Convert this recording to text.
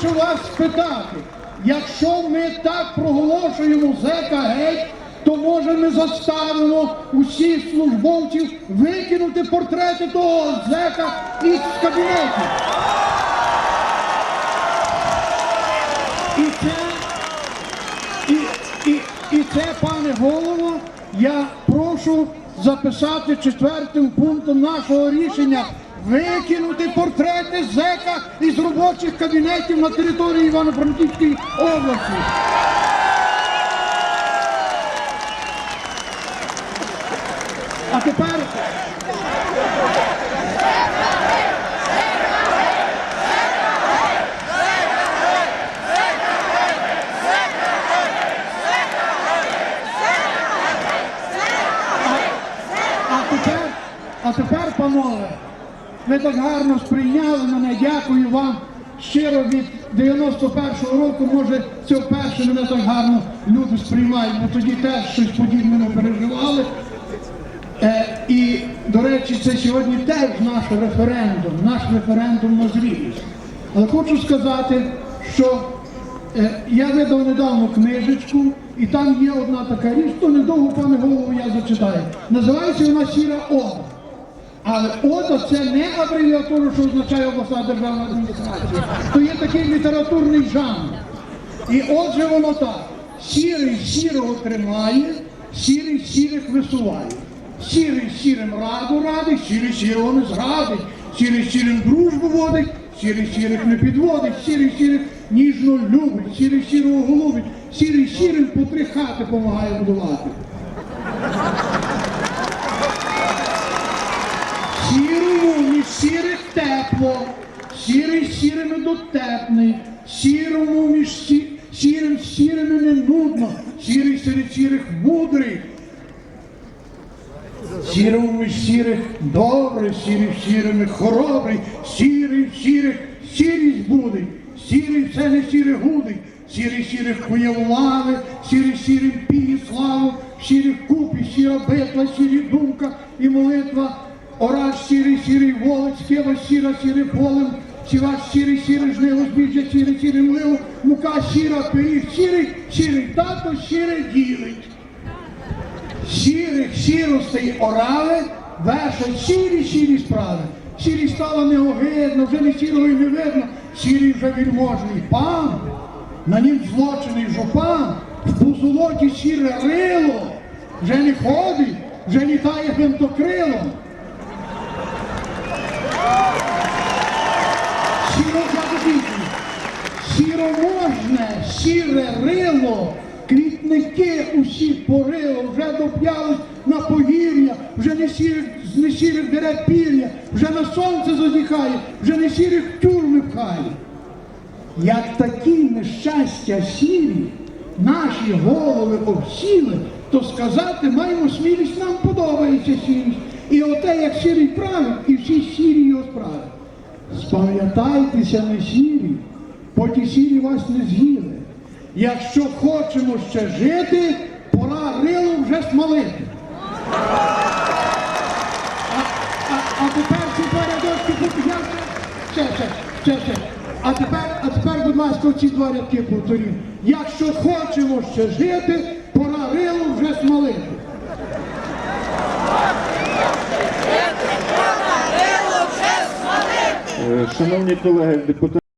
хочу вас спитати, якщо ми так проголошуємо зека геть, то може ми заставимо усіх службовців викинути портрети того зека із кабінетів. І це, і, і, і це, пане голово, я прошу записати четвертим пунктом нашого рішення викинути портрети зека із робочих кабінетів на території Івано-Франківської області. А тепер А тепер, панове, ви так гарно сприйняли мене. Дякую вам щиро від 91-го року. Може, це вперше мене так гарно люди сприймають, бо тоді теж щось подібне не переживали. Е, і, до речі, це сьогодні теж наш референдум, наш референдум на зрілість. Але хочу сказати, що е, я видав недавно книжечку, і там є одна така річ, то недовго, пане голову, я зачитаю. Називається вона Сіра Ода. Але ОДА це не абревіатура, що означає обласна державна адміністрація. То є такий літературний жанр. І отже воно так. Сірий сірого тримає, сірий сірих висуває. Сірий сірим раду радить, сірий сірого не зрадить, сірий сірим дружбу водить, сірий сірих не підводить, сірий сірих ніжно любить, сірий сірого голубить, сірий сірим по три хати помагає будувати. Сірому між сірих тепло, сірий сірими дотепний, сірому між сі... сірим сірими не нудно, сірий серед сірих мудрий. Сірому між сірих добрий, сірий сірими хоробрий, сірий сірих сірість буде, сірий все не сіре гудить, сірий сірих куєвлави, сірий сірим піє славу, сірих купі, сіра битва, сірі думка і молитва, ораж сірий, сірий волоць, кева сіра, сірий полем, сіваш сірий, сірий жниво, збіжжя, сірий, сірий мливо, мука сіра, пиріг, сірий, сірий тато, сірий ділить сірих сіростей орали, вершать сірі сірі справи. Сірі стало неогидно, вже не сірого і не видно, сірий вже вільможний пан, на нім злочений жупан, в позолоті сіре рило, вже не ходить, вже літає гвинтокрилом. Сіро закупівлі, сіроможне, сіре рило, квітники усі порило, вже доп'ялись на погір'я, вже не сірих, не сірих дере пір'я, вже на сонце зазіхає, вже не сірих тюрми пхає. Як такі нещастя сірі, наші голови обсіли, то сказати маємо смілість, нам подобається сірість. І оте, як сірий править, і всі сірі його справи. Спам'ятайтеся не сірі, поки сірі вас не з'їли. Якщо хочемо ще жити, пора рилу вже смалити. А, тепер ці два рядочки повторяю. Ще, ще, ще, ще. А тепер, а тепер, будь ласка, ці два рядки повторю. Якщо хочемо ще жити, пора рилу вже смалити. Е, Шановні колеги, депутати.